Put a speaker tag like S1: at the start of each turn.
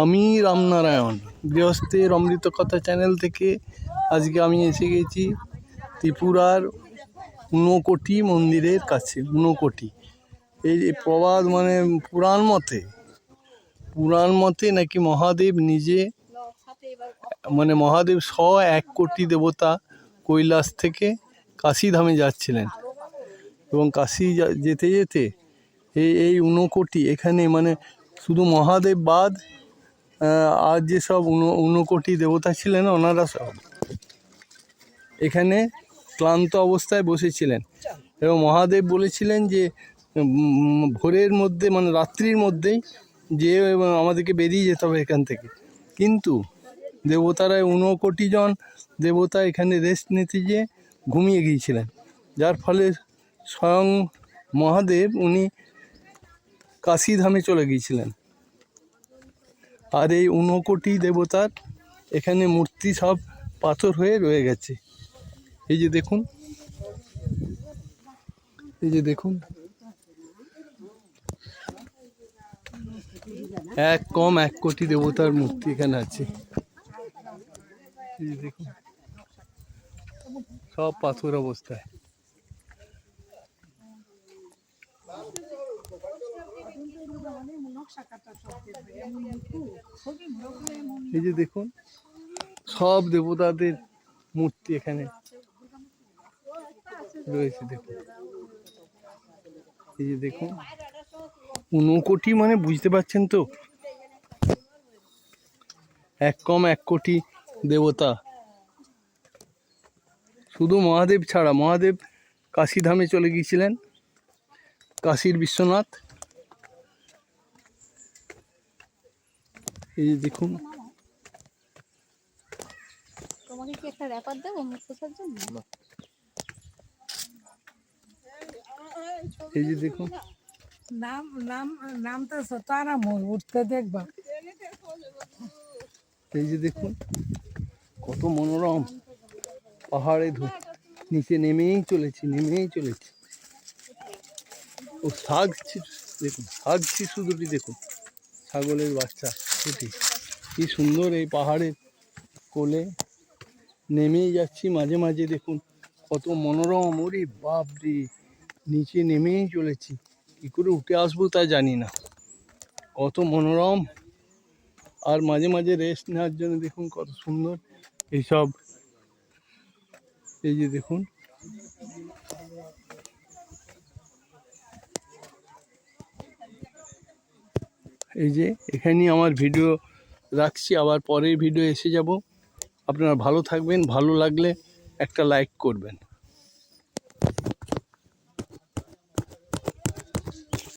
S1: আমি রামনারায়ণ গৃহস্থের অমৃত কথা চ্যানেল থেকে আজকে আমি এসে গেছি ত্রিপুরার ঊনকোটি মন্দিরের কাছে, ঊনকোটি। এই যে প্রবাদ মানে পুরাণ মতে পুরাণ মতে নাকি মহাদেব নিজে মানে মহাদেব স এক কোটি দেবতা কৈলাস থেকে কাশীধামে যাচ্ছিলেন। এবং কাশি যেতে যেতে এই এই ঊনকোটি এখানে মানে শুধু মহাদেব বাদ আর যে সব ঊন, ঊনকোটি দেবতা ছিলেন ওনারা সব এখানে ক্লান্ত অবস্থায় বসেছিলেন। এবং মহাদেব বলেছিলেন যে ভোরের মধ্যে মানে রাত্রির মধ্যেই যে আমাদেরকে বেরিয়ে যেতে হবে এখান থেকে। কিন্তু দেবতারা ঊনকোটি জন দেবতা এখানে রেস্ট নিতে গিয়ে ঘুমিয়ে গিয়েছিলেন। যার ফলে স্বয়ং মহাদেব উনি কাশীধামে চলে গিয়েছিলেন। আর এই ঊনকোটি দেবতার এখানে মূর্তি সব পাথর হয়ে রয়ে গেছে। এই যে দেখুন। এই যে দেখুন। এক কম এক কোটি দেবতার মূর্তি এখানে আছে। সব পাথর অবস্থায়। এই যে দেখুন, সব দেবতাদের মূর্তি এখানে রয়েছে, দেখুন। এই যে দেখুন, ঊনকোটি মানে বুঝতে পারছেন তো? এক কম এক কোটি দেবতা। শুধু মহাদেব ছাড়া, মহাদেব কাশীধামে চলে গিয়েছিলেন, কাশীর বিশ্বনাথ। এই যে দেখুন।
S2: তোমাকে কি একটা র্যাপার দেবো মুখ জন্য?
S1: এই যে দেখুন।
S3: নাম নাম নামটা তারা মোর উঠতে দেখবা।
S1: এই যে দেখুন কত মনোরম পাহাড়ে ধু- নিচে নেমেই চলেছি নেমেই চলেছি। ও শাক দেখুন শাক শিশু দুটি দেখুন ছাগলের বাচ্চা। দুটি কি সুন্দর এই পাহাড়ের কোলে নেমেই যাচ্ছি মাঝে মাঝে দেখুন, কত মনোরম। ওরে বাপ রে নিচে নেমেই চলেছি। কী করে উঠে আসব তা জানি না। কত মনোরম। আর মাঝে মাঝে রেস্ট নেওয়ার জন্য দেখুন কত সুন্দর। এইসব, এই যে দেখুন এই যে এখানেই আমার ভিডিও রাখছি, আবার পরের ভিডিও এসে যাব। আপনারা ভালো থাকবেন, ভালো লাগলে একটা লাইক করবেন।